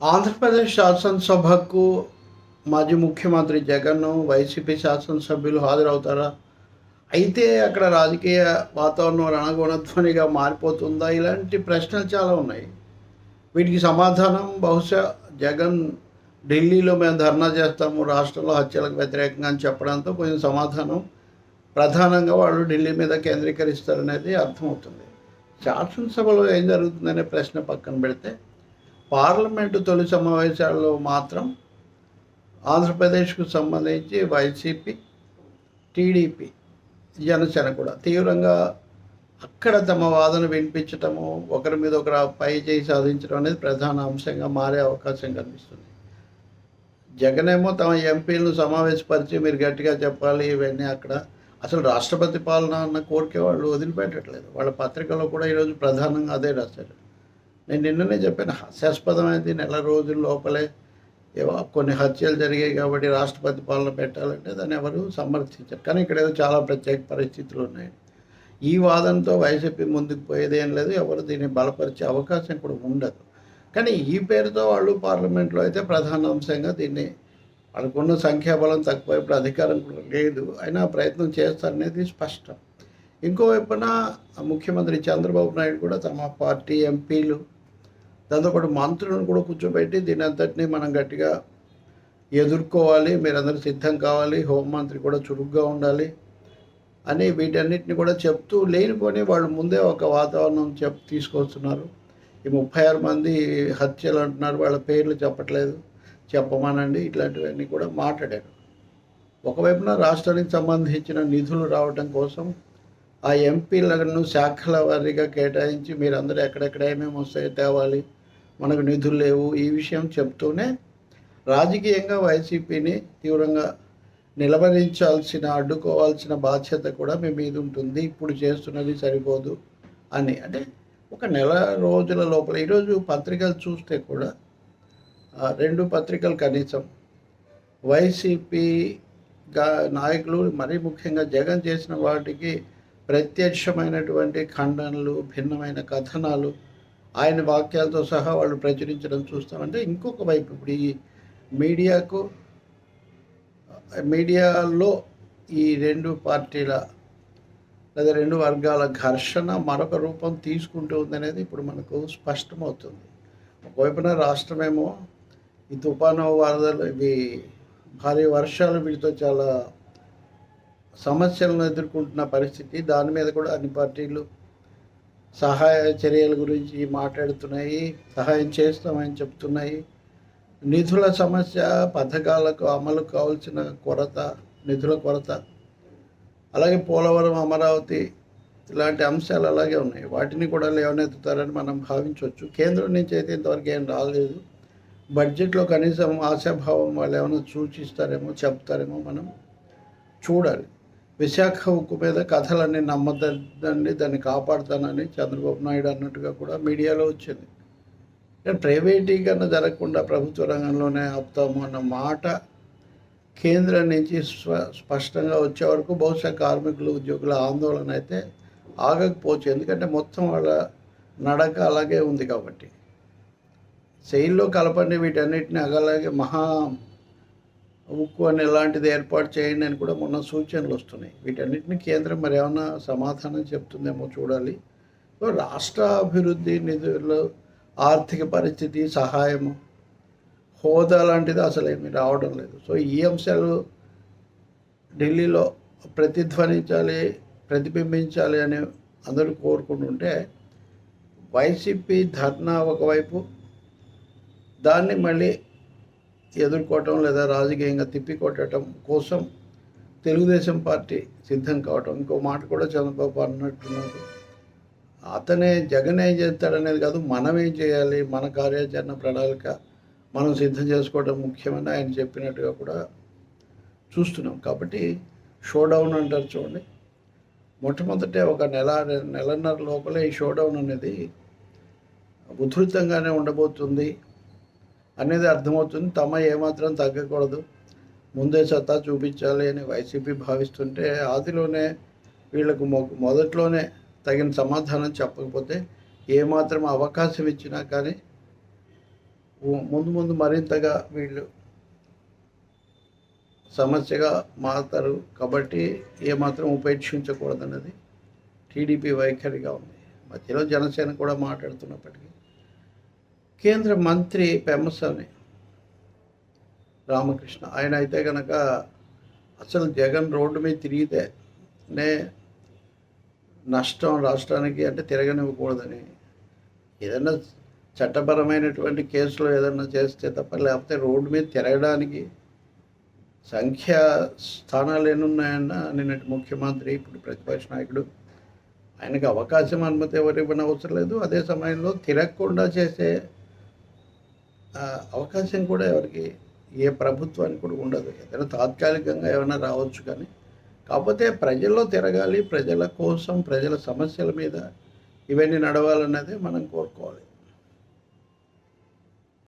ఆంధ్రప్రదేశ్ శాసనసభకు మాజీ ముఖ్యమంత్రి జగన్ వైసీపీ శాసనసభ్యులు హాజరవుతారా? అయితే అక్కడ రాజకీయ వాతావరణం రణగుణధ్వనిగా మారిపోతుందా? ఇలాంటి ప్రశ్నలు చాలా ఉన్నాయి. వీటికి సమాధానం బహుశా జగన్ ఢిల్లీలో మేము ధర్నా చేస్తాము రాష్ట్రంలో హత్యలకు వ్యతిరేకంగా అని చెప్పడంతో కొంచెం సమాధానం. ప్రధానంగా వాళ్ళు ఢిల్లీ మీద కేంద్రీకరిస్తారనేది అర్థమవుతుంది. శాసనసభలో ఏం జరుగుతుందనే ప్రశ్న పక్కన పెడితే పార్లమెంటు తొలి సమావేశాల్లో మాత్రం ఆంధ్రప్రదేశ్కు సంబంధించి వైసీపీ టీడీపీ జనసేన కూడా తీవ్రంగా అక్కడ తమ వాదన వినిపించటము ఒకరి మీద ఒకరు పై చేయి సాధించడం అనేది ప్రధాన అంశంగా మారే అవకాశం కనిపిస్తుంది. జగనేమో తమ ఎంపీలను సమావేశపరిచి మీరు గట్టిగా చెప్పాలి ఇవన్నీ అక్కడ. అసలు రాష్ట్రపతి పాలన అన్న కోరిక వాళ్ళు వదిలిపెట్టట్లేదు. వాళ్ళ పత్రికలో కూడా ఈరోజు ప్రధానంగా అదే రాశారు. నేను నిన్ననే చెప్పాను హాస్యాస్పదమైనది నెల రోజుల లోపలే ఏవో కొన్ని హత్యలు జరిగాయి కాబట్టి రాష్ట్రపతి పాలన పెట్టాలంటే దాన్ని ఎవరు సమర్థించారు. కానీ ఇక్కడ ఏదో చాలా ప్రత్యేక పరిస్థితులు ఉన్నాయి. ఈ వాదనతో వైసీపీ ముందుకు పోయేదేం లేదు. ఎవరు దీన్ని బలపరిచే అవకాశం కూడా ఉండదు. కానీ ఈ పేరుతో వాళ్ళు పార్లమెంట్లో అయితే ప్రధాన అంశంగా దీన్ని వాళ్ళకున్న సంఖ్యాబలం తక్కువ ఇప్పుడు అధికారం కూడా లేదు. అయినా ప్రయత్నం చేస్తారనేది స్పష్టం. ఇంకోవైపున ముఖ్యమంత్రి చంద్రబాబు నాయుడు కూడా తమ పార్టీ ఎంపీలు దాంతోపాటు మంత్రులను కూడా కూర్చోబెట్టి దీని అంతటినీ మనం గట్టిగా ఎదుర్కోవాలి. మీరందరూ సిద్ధం కావాలి. హోంమంత్రి కూడా చురుగ్గా ఉండాలి అని వీటన్నిటిని కూడా చెప్తూ లేనిపోని వాళ్ళు ముందే ఒక వాతావరణం చెప్ తీసుకొస్తున్నారు. ఈ ముప్పై ఆరు మంది హత్యలు అంటున్నారు. వాళ్ళ పేర్లు చెప్పట్లేదు. చెప్పమానండి. ఇట్లాంటివన్నీ కూడా మాట్లాడారు. ఒకవైపున రాష్ట్రానికి సంబంధించిన నిధులు రావడం కోసం ఆ ఎంపీలను శాఖల వారీగా కేటాయించి మీరందరూ ఎక్కడెక్కడ ఏమేమి వస్తాయో తేవాలి. మనకు నిధులు లేవు. ఈ విషయం చెప్తూనే రాజకీయంగా వైసీపీని తీవ్రంగా నిలబడించాల్సిన అడ్డుకోవాల్సిన బాధ్యత కూడా మీ మీద ఉంటుంది. ఇప్పుడు చేస్తున్నది సరిపోదు అని. అంటే ఒక నెల రోజుల లోపల ఈరోజు పత్రికలు చూస్తే కూడా రెండు పత్రికలు కనీసం వైసీపీగా నాయకులు మరీ ముఖ్యంగా జగన్ చేసిన వాటికి ప్రత్యక్షమైనటువంటి ఖండనలు భిన్నమైన కథనాలు ఆయన వాక్యాలతో సహా వాళ్ళు ప్రచురించడం చూస్తామంటే ఇంకొక వైపు ఇప్పుడు ఈ మీడియాకు మీడియాలో ఈ రెండు పార్టీల లేదా రెండు వర్గాల ఘర్షణ మరొక రూపం తీసుకుంటూ ఉందనేది ఇప్పుడు మనకు స్పష్టమవుతుంది. ఒకవైపున రాష్ట్రమేమో ఈ తుఫాను వరదలు ఇవి భారీ వర్షాలు వీటితో చాలా సమస్యలను ఎదుర్కొంటున్న పరిస్థితి. దాని మీద కూడా అన్ని పార్టీలు సహాయ చర్యల గురించి మాట్లాడుతున్నాయి సహాయం చేస్తామని చెప్తున్నాయి. నిధుల సమస్య పథకాలకు అమలు కావాల్సిన కొరత నిధుల కొరత. అలాగే పోలవరం అమరావతి ఇలాంటి అంశాలు అలాగే ఉన్నాయి. వాటిని కూడా లేవనెత్తుతారని మనం భావించవచ్చు. కేంద్రం నుంచి అయితే ఇంతవరకు ఏం రాలేదు. బడ్జెట్లో కనీసం ఆశాభావం వాళ్ళు ఏమైనా సూచిస్తారేమో చెప్తారేమో మనం చూడాలి. విశాఖ ఉక్కు మీద కథలన్నీ నమ్మద్దండి దాన్ని కాపాడుతానని చంద్రబాబు నాయుడు అన్నట్టుగా కూడా మీడియాలో వచ్చింది. కానీ ప్రైవేటీకరణ జరగకుండా ప్రభుత్వ రంగంలోనే ఆపుతాము అన్న మాట కేంద్రం నుంచి స్వ స్పష్టంగా వచ్చే వరకు బహుశా కార్మికులు ఉద్యోగుల ఆందోళన అయితే ఆగకపోవచ్చు. ఎందుకంటే మొత్తం వాళ్ళ నడక అలాగే ఉంది కాబట్టి. శైలిలో కలపండి వీటన్నిటిని అలాగే మహా ఉక్కు అని ఎలాంటిది ఏర్పాటు చేయండి అని కూడా మొన్న సూచనలు వస్తున్నాయి. వీటన్నిటిని కేంద్రం మరి ఏమైనా సమాధానం చెప్తుందేమో చూడాలి. సో రాష్ట్ర అభివృద్ధి నిధులు ఆర్థిక పరిస్థితి సహాయము హోదా లాంటిది అసలు ఏమీ రావడం లేదు. సో ఈ అంశాలు ఢిల్లీలో ప్రతిధ్వనించాలి ప్రతిబింబించాలి అని అందరూ కోరుకుంటుంటే వైసీపీ ధర్నా ఒకవైపు దాన్ని మళ్ళీ ఎదుర్కోవటం లేదా రాజకీయంగా తిప్పికొట్టడం కోసం తెలుగుదేశం పార్టీ సిద్ధం కావటం. ఇంకో మాట కూడా చంద్రబాబు అన్నట్టున్నారు. అతనే జగన్ ఏం చేస్తాడనేది కాదు మనం ఏం చేయాలి మన కార్యాచరణ ప్రణాళిక మనం సిద్ధం చేసుకోవడం ముఖ్యమని ఆయన చెప్పినట్టుగా కూడా చూస్తున్నాం. కాబట్టి షోడౌన్ అంటారు చూడండి. మొట్టమొదట ఒక నెల నెలన్నర లోపలే ఈ షోడౌన్ అనేది ఉధృతంగానే ఉండబోతుంది. అనేది అర్థమవుతుంది. తమ ఏమాత్రం తగ్గకూడదు. ముందే సత్తా చూపించాలి అని వైసీపీ భావిస్తుంటే ఆదిలోనే వీళ్ళకు మొ- మొదట్లోనే తగిన సమాధానం చెప్పకపోతే ఏమాత్రం అవకాశం ఇచ్చినా కానీ ముందు ముందు మరింతగా వీళ్ళు సమస్యగా మారుతారు. కాబట్టి ఏమాత్రం ఉపేక్షించకూడదన్నది టీడీపీ వైఖరిగా ఉంది. మధ్యలో జనసేన కూడా మాట్లాడుతున్నప్పటికీ కేంద్ర మంత్రి పెమ్మసాని రామకృష్ణ. ఆయన అయితే కనుక అసలు జగన్ రోడ్డు మీద తిరిగితే నే నష్టం రాష్ట్రానికి అంటే తిరగనివ్వకూడదని. ఏదైనా చట్టపరమైనటువంటి కేసులో ఏదైనా చేస్తే తప్ప లేకపోతే రోడ్డు మీద తిరగడానికి సంఖ్య స్థానాలు ఎన్నున్నాయన్న నిన్నటి ముఖ్యమంత్రి ఇప్పుడు ప్రతిపక్ష నాయకుడు ఆయనకు అవకాశం అనుమతి ఎవరు ఇవ్వని అవసరం లేదు. అదే సమయంలో తిరగకుండా చేసే అవకాశం కూడా ఎవరికి ఏ ప్రభుత్వానికి కూడా ఉండదు. ఏదైనా తాత్కాలికంగా ఏమైనా రావచ్చు కానీ కాకపోతే ప్రజల్లో తిరగాలి ప్రజల కోసం ప్రజల సమస్యల మీద ఇవన్నీ నడవాలన్నదే మనం కోరుకోవాలి.